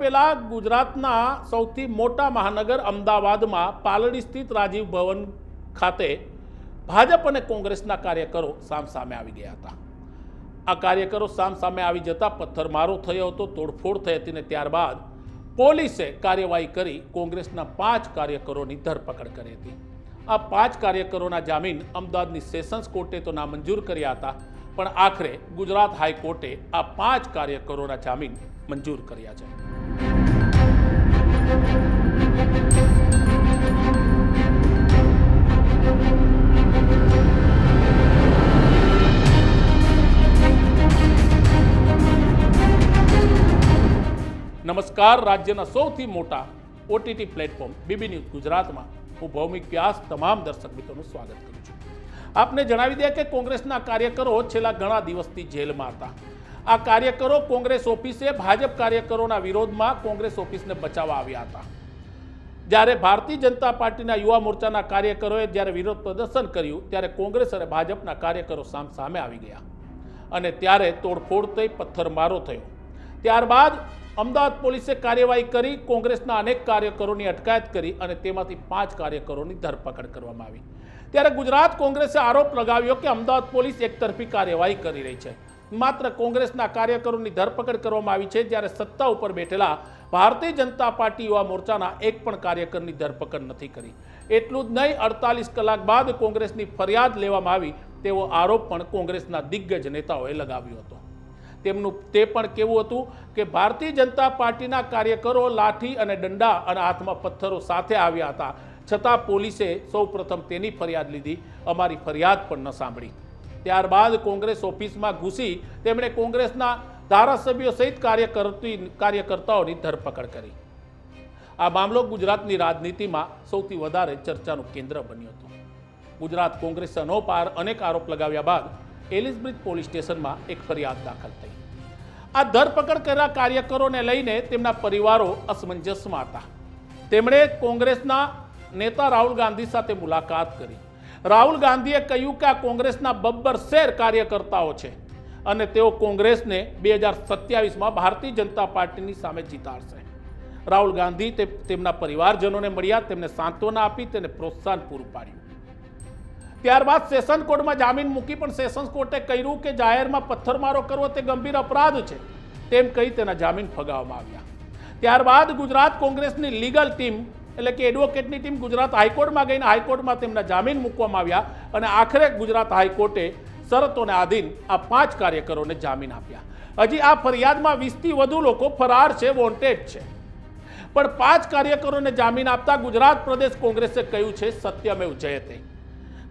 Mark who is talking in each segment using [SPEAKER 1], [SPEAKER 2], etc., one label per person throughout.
[SPEAKER 1] પહેલા ગુજરાતના સૌથી મોટા મહાનગર અમદાવાદમાં પાલડી સ્થિત રાજીવ ભવન ખાતે ભાજપ અને કોંગ્રેસના કાર્યકરો સામસામે આવી ગયા હતા. આ કાર્યકરો સામસામે આવી જતા પથ્થરમારો થયો હતો, તોડફોડ થઈ હતી ને ત્યારબાદ પોલીસે કાર્યવાહી કરી કોંગ્રેસના પાંચ કાર્યકરોની ધરપકડ કરી હતી. આ પાંચ કાર્યકરોના જામીન અમદાવાદની સેશન્સ કોર્ટે તો નામંજૂર કર્યા હતા, પણ આખરે ગુજરાત હાઈકોર્ટે આ પાંચ કાર્યકરોના જામીન મંજૂર કર્યા છે. નમસ્કાર, રાજ્યના સૌથી મોટા ઓટીટી પ્લેટફોર્મ બીબી ન્યૂઝ ગુજરાતમાં હું ભૌમિક વ્યાસ, તમામ દર્શક મિત્રોનું સ્વાગત કરું છું. આપને જણાવી દે કે કોંગ્રેસના કાર્યકરો છેલ્લા ઘણા દિવસથી જેલમાં હતા. આ કાર્યકરો કોંગ્રેસ ઓફિસે, ભાજપ કાર્યકરોના વિરોધમાં કોંગ્રેસ ઓફિસને બચાવવા આવ્યા હતા. જ્યારે ભારતીય જનતા પાર્ટીના યુવા મોરચાના કાર્યકરોએ જ્યારે વિરોધ પ્રદર્શન કર્યું, ત્યારે કોંગ્રેસ અને ભાજપના કાર્યકરો સામસામે આવી ગયા. અને ત્યારે તોડફોડ થઈ, પથ્થરમારો થયો. ત્યારબાદ અમદાવાદ પોલીસે કાર્યવાહી કરી, કોંગ્રેસના અનેક કાર્યકરોની અટકાયત કરી અને તેમાંથી પાંચ કાર્યકરોની ધરપકડ કરવામાં આવી. ત્યારે ગુજરાત કોંગ્રેસે આરોપ લગાવ્યો કે અમદાવાદ પોલીસ એકતરફી કાર્યવાહી કરી રહી છે. માત્ર કોંગ્રેસના કાર્યકરોની ધરપકડ કરવામાં આવી છે, જ્યારે સત્તા ઉપર બેઠેલા ભારતીય જનતા પાર્ટી યુવા મોરચાના એક પણ કાર્યકરની ધરપકડ નથી કરી. એટલું જ નહીં, અડતાલીસ કલાક બાદ કોંગ્રેસની ફરિયાદ લેવામાં આવી, તેવો આરોપ પણ કોંગ્રેસના દિગ્ગજ નેતાઓએ લગાવ્યો હતો. તેમનું તે પણ કેવું હતું કે ભારતીય જનતા પાર્ટીના કાર્યકરો લાઠી અને દંડા અને હાથમાં પથ્થરો સાથે આવ્યા હતા. છતાં પોલીસે સૌપ્રથમ તેની ફરિયાદ લીધી. અમારી ફરિયાદ પણ ન સાંભળી. ત્યારબાદ કોંગ્રેસ ઓફિસમાં ઘૂસી તેમણે કોંગ્રેસના ધારાસભ્યો સહિત કાર્યકર્તી કાર્યકર્તાઓની ધરપકડ કરી. આ મામલો ગુજરાતની રાજનીતિમાં સૌથી વધારે ચર્ચાનું કેન્દ્ર બન્યો હતો. ગુજરાત કોંગ્રેસે અનોપાર અનેક આરોપ લગાવ્યા બાદ એલિઝબ્રિજ પોલીસ સ્ટેશનમાં એક ફરિયાદ દાખલ થઈ. આ ધરપકડ કરેલા કાર્યકરોને લઈને તેમના પરિવારો અસમંજસમાં હતા. તેમણે કોંગ્રેસના નેતા રાહુલ ગાંધી સાથે મુલાકાત કરી. રાહુલ ગાંધીએ કહ્યું કે આ કોંગ્રેસના બબ્બર શેર કાર્યકર્તાઓ છે અને તેઓ કોંગ્રેસને બે હજાર સત્યાવીસમાં ભારતીય જનતા પાર્ટીની સામે જીતાડશે. રાહુલ ગાંધી તે તેમના પરિવારજનોને મળ્યા, તેમને સાંત્વના આપી, તેને પ્રોત્સાહન પૂરું પાડ્યું. ત્યારબાદ સેશન કોર્ટમાં જામીન મૂકી પણ સેશન્સ કોર્ટે કહ્યું કે જાહેરમાં પથ્થરમારો કરવો તે ગંભીર અપરાધ છે, તેમ કહી તેના જામીન ફગાવવામાં આવ્યા. ત્યારબાદ ગુજરાત કોંગ્રેસની લીગલ ટીમ એટલે કે એડવોકેટની ટીમ ગુજરાત હાઈકોર્ટમાં ગઈને હાઈકોર્ટમાં તેમના જામીન મૂકવામાં આવ્યા અને આખરે ગુજરાત હાઈકોર્ટે શરતોને આધીન આ પાંચ કાર્યકરોને જામીન આપ્યા. હજી આ ફરિયાદમાં વીસથી વધુ લોકો ફરાર છે વોન્ટેડ છે. પણ પાંચ કાર્યકરોને જામીન આપતા ગુજરાત પ્રદેશ કોંગ્રેસે કહ્યું છે, સત્યમેવ જયતે.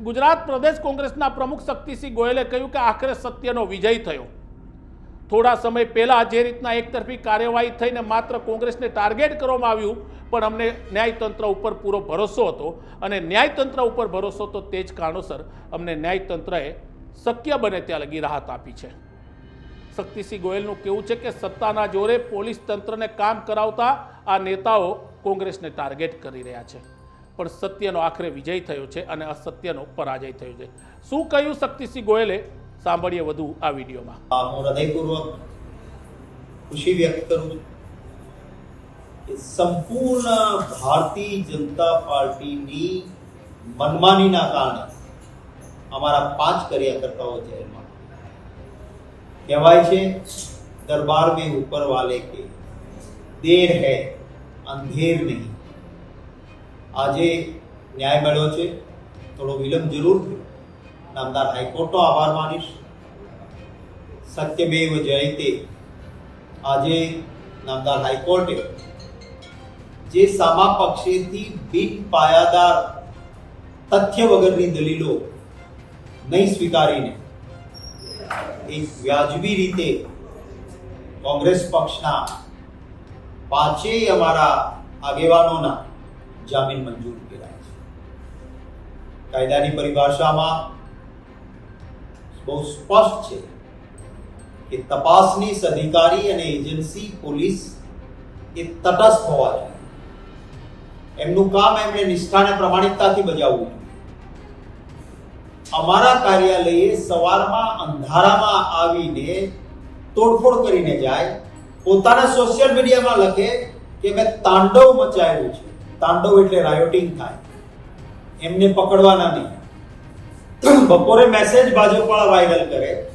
[SPEAKER 1] ગુજરાત પ્રદેશ કોંગ્રેસના પ્રમુખ શક્તિસિંહ ગોયલે કહ્યું કે આખરે સત્યનો વિજય થયો. થોડા સમય પહેલાં જે રીતના એકતરફી કાર્યવાહી થઈને માત્ર કોંગ્રેસને ટાર્ગેટ કરવામાં આવ્યું, પણ અમને ન્યાયતંત્ર ઉપર પૂરો ભરોસો હતો અને ન્યાયતંત્ર ઉપર ભરોસો તો તે જ કારણોસર અમને ન્યાયતંત્રએ શક્ય બને ત્યાં લગી રાહત આપી છે. શક્તિસિંહ ગોયલનું કેવું છે કે સત્તાના જોરે પોલીસ તંત્રને કામ કરાવતા આ નેતાઓ કોંગ્રેસને ટાર્ગેટ કરી રહ્યા છે. પણ સત્યનો આખરે વિજય થયો છે અને અસત્યનો પરાજય થયો છે. શું કહ્યું શક્તિસિંહ ગોયલે? સાંભળીએ વધુ આ વિડીયોમાં.
[SPEAKER 2] હું હૃદયપૂર્વક ખુશી વ્યક્ત કરું છું કે સંપૂર્ણ ભારતીય જનતા પાર્ટીની મનમાનીના કારણે અમારા પાંચ કાર્યકર્તાઓ જેલમાં કહેવાય છે, દરબાર મેં ઉપર વાલે કે દેર હે, અંધેર નહીં. આજે ન્યાય મળ્યો છે, થોડો વિલંબ જરૂર થયો. નામદાર હાઈકોર્ટનો આભાર માનીશ. સત્યમેવ જયતે આજે નામદાર હાઈકોર્ટે જે સામા પક્ષેથી બિન પાયાદાર તથ્ય વગરની દલીલો નહીં સ્વીકારીને એક વ્યાજબી રીતે કોંગ્રેસ પક્ષના પાંચેય અમારા આગેવાનોના જામીન મંજૂર કર્યા છે. કાયદાની પરિભાષામાં બહુ સ્પષ્ટ છે કે તપાસની અધિકારી અને એજન્સી પોલીસ એ તટસ્થ હોવા જોઈએ. એમનું કામ એમણે નિષ્ઠાને પ્રમાણિકતાથી બજાવવું અમારા કાર્યાલયે સવારમાં અંધારામાં આવીને તોડફોડ કરીને જાય, પોતાના સોશિયલ મીડિયામાં લખે કે મેં તાંડવ મચાવ્યું છે. તાંડવ એટલે રાયોટિંગ થાય. એમને પકડવાના નહીં. બપોરે મેસેજ ભાજપવાળા વાયરલ કરે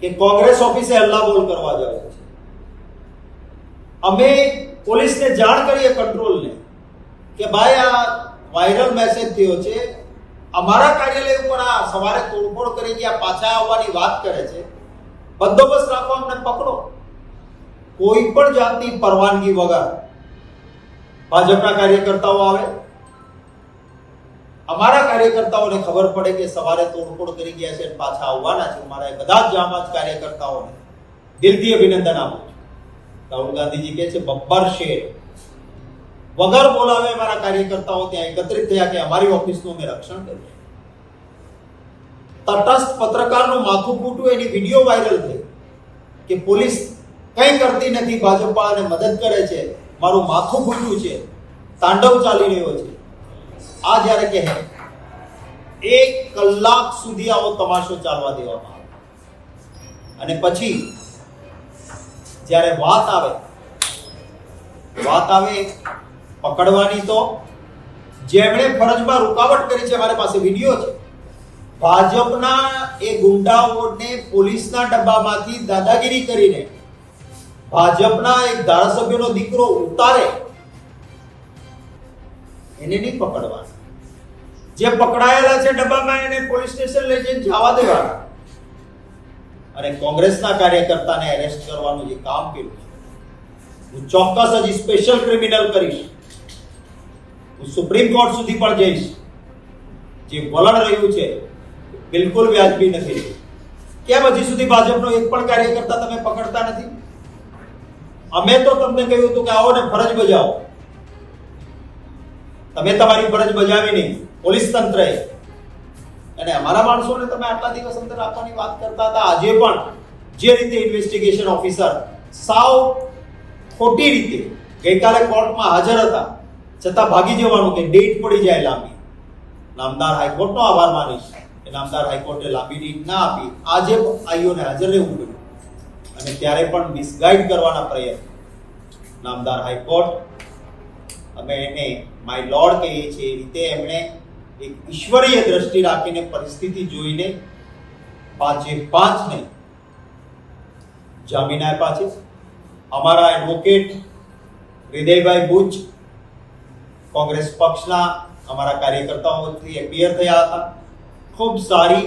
[SPEAKER 2] કે કોંગ્રેસ ઓફિસે હલ્લાબોલ કરવા જાય છે. અમે પોલીસને જાણ કરીએ કંટ્રોલને કે ભાઈ, આ વાયરલ મેસેજ થયો છે. અમારા કાર્યાલય ઉપર આ સવારે તોડફોડ કરી ગયા પાછા આવવાની વાત કરે છે. બંદોબસ્ત રાખવા અમને પકડો. કોઈ પણ જાતની પરવાનગી વગર ભાજપના કાર્યકર્તાઓ આવે. અમારા કાર્યકર્તાઓને ખબર પડે કે સવારે તોડફોડ કરી ગયા છે પાછા આવવાના છે. મારા બધા જ કાર્યકર્તાઓને દિલથી અભિનંદન આપું છું. રાહુલ ગાંધીજી કહે છે, બબ્બર શેર. વગર બોલાવે મારા કાર્યકર્તાઓ ત્યાં એકત્રિત થયા કે અમારી ઓફિસનું અમે રક્ષણ કર્યું તટસ્થ પત્રકારનું માથું ફૂટવું એની વીડિયો વાયરલ થઈ કે પોલીસ કંઈ કરતી નથી ભાજપ વાળાને મદદ કરે છે. મારું માથું ફૂટ્યું છે. તાંડવ ચાલી રહ્યો છે. આ જ્યારે કહે, એક કલાક સુધી આવો તમાશો ચાલવા દેવામાં આવે. અને પછી, જ્યારે વાત આવે વાત આવે પકડવાની તો, જેમણે ફરજમાં રૂકાવટ કરી છે, મારી પાસે વીડિયો છે. ભાજપના એ ગુંડાઓને પોલીસના ડબ્બામાંથી દાદાગીરી કરીને, ભાજપના એક ધારાસભ્યનો દીકરો ઉતારે એને નહીં પકડવાના જે પકડાયેલા છે ડબ્બામાં એને પોલીસ સ્ટેશન લઈ જઈને જવા દેવાના. અને કોંગ્રેસના કાર્યકર્તાને એરેસ્ટ કરવાનું જે કામ કર્યું છે, હું ચોક્કસ હજી સ્પેશિયલ ક્રિમિનલ કરીશ. હું સુપ્રીમ કોર્ટ સુધી પણ જઈશ. જે વલણ રહ્યું છે, બિલકુલ વ્યાજબી નથી. કેમ હજી સુધી ભાજપનો એક પણ કાર્યકર્તા તમે પકડતા નથી? અમે તો તમને કહ્યું હતું કે આવો ને ફરજ બજાવો. તમે તમારી ફરજ બજાવી નહીં પોલીસ તંત્રએ અને અમારા માણસોને તમે આટલા દિવસ અંદર આપવાની વાત કરતા હતા. આજે પણ જે રીતે ઇન્વેસ્ટિગેશન ઓફિસર સાવ ખોટી રીતે ગઈકાલે કોર્ટમાં હાજર હતા, છતાં ભાગી જવાનું કે ડેટ પડી જાય લાંબી. નામદાર હાઈકોર્ટનો આભાર માનીશ કે નામદાર હાઈકોર્ટે લાંબી ડેટ ના આપી. આજે આઈઓને હાજર રહેવું પડ્યું. અને ત્યારે પણ મિસગાઈડ કરવાના પ્રયત્ન. નામદાર હાઈકોર્ટ અમે એને માય લોર્ડ કહીએ છીએ. એ રીતે એમણે એક ઈશ્વરીય દ્રષ્ટિ રાખીને પરિસ્થિતિ જોઈને પાંચે પાંચને જામીન આપ્યા છે. અમારા એડવોકેટ હૃદયભાઈ બુચ કોંગ્રેસ પક્ષના અમારા કાર્યકર્તાઓથી એપિયર થયા હતા. ખૂબ સારી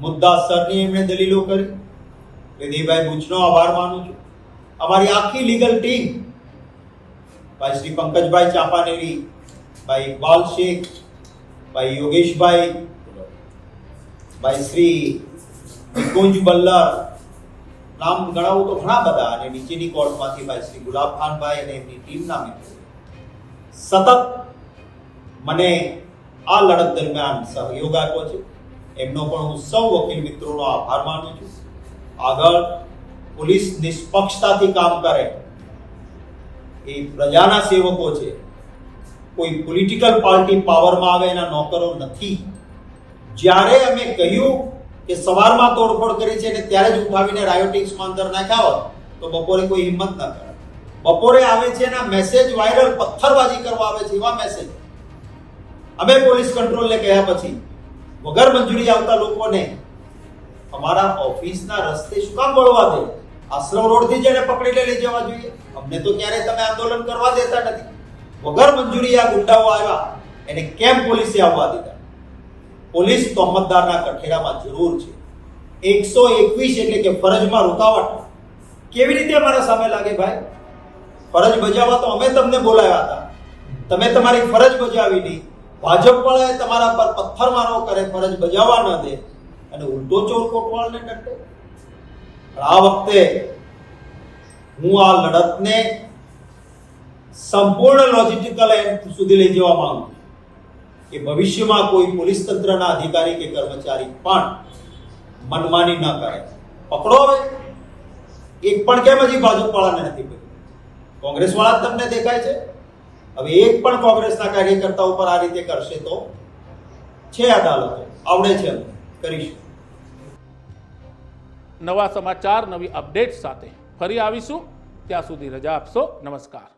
[SPEAKER 2] મુદ્દાસરની એમણે દલીલો કરી. હૃદયભાઈ બુચનો આભાર માનું છું. અમારી આખી લીગલ ટીમ ભાઈ શ્રી પંકજભાઈ ચાંપાનેરી, ભાઈ ઇકબાલ શેખ, ભાઈ યોગેશભાઈ, ભાઈ શ્રી નિકુંજ બલ્લર. નામ ગણાવું તો ઘણા બધા અને નીચેની કોર્ટમાંથી ભાઈ શ્રી ગુલાબ ખાનભાઈ અને એમની ટીમના મિત્રો. સતત મને આ લડત દરમિયાન સહયોગ આપ્યો છે. એમનો પણ હું સૌ વકીલ મિત્રોનો આભાર માનું છું. આગળ પોલીસ નિષ્પક્ષતાથી કામ કરે એ પ્રજાના સેવકો છે. કોઈ પોલિટિકલ પાર્ટી પાવરમાં આવે, એના નોકરો નથી. જ્યારે અમે કહ્યું કે સવારમાં તોડફોડ કરી છે અને ત્યારે જ ઉઠાવીને રાયોટિક્સમાં અંદર નાખ્યા હોત, તો બપોરે કોઈ હિંમત ના કરે. બપોરે આવે છે એના મેસેજ વાયરલ પથ્થરબાજી કરવા આવે છે, એવા મેસેજ અમે પોલીસ કંટ્રોલને કહ્યા પછી, વગર મંજૂરી આવતા લોકોને, અમારા ઓફિસના રસ્તે શું કામ વળવા દે? આશ્રમ રોડથી જ એને પકડીને લઈ જવા જોઈએ. અમને તો ક્યારે તમે આંદોલન કરવા દેતા નથી. વગર મંજૂરી આ ગુંડાઓ આવ્યા, એને કેમ પોલીસે આવવા દીધા? પોલીસ તોહમતદારના કઠેરામાં જરૂર છે. એકસો એકવીસ એટલે કે ફરજમાં રૂકાવટ. કેવી રીતે અમારા સામે લાગે ભાઈ? ફરજ બજાવવા તો અમે તમને બોલાવ્યા હતા. તમે તમારી ફરજ બજાવી નહીં ભાજપ વાળાએ તમારા પર પથ્થરમારો કરે, ફરજ બજાવવા ન દે. અને ઉલટો ચોર કોટવાળને ટકે આ વખતે હું આ લડતને સંપૂર્ણ લોજિસ્ટિકલ એન્ડ સુધી લઈ જવા માંગુ કે ભવિષ્યમાં કોઈ પોલીસ તંત્રના અધિકારી કે કર્મચારી પણ મનમાની ન કરે. પકડો હવે. એક પણ કેમ હજી ભાજપવાળાને નથી પકડ્યું? કોંગ્રેસવાળા જ તમને દેખાય છે. હવે એક પણ કોંગ્રેસના કાર્યકર્તા ઉપર આ રીતે કરશે તો છે અદાલતો. આવડે છે કરીશું.
[SPEAKER 1] નવા સમાચાર નવી અપડેટ સાથે ફરી આવીશું. ત્યાં સુધી રજા આપશો. નમસ્કાર.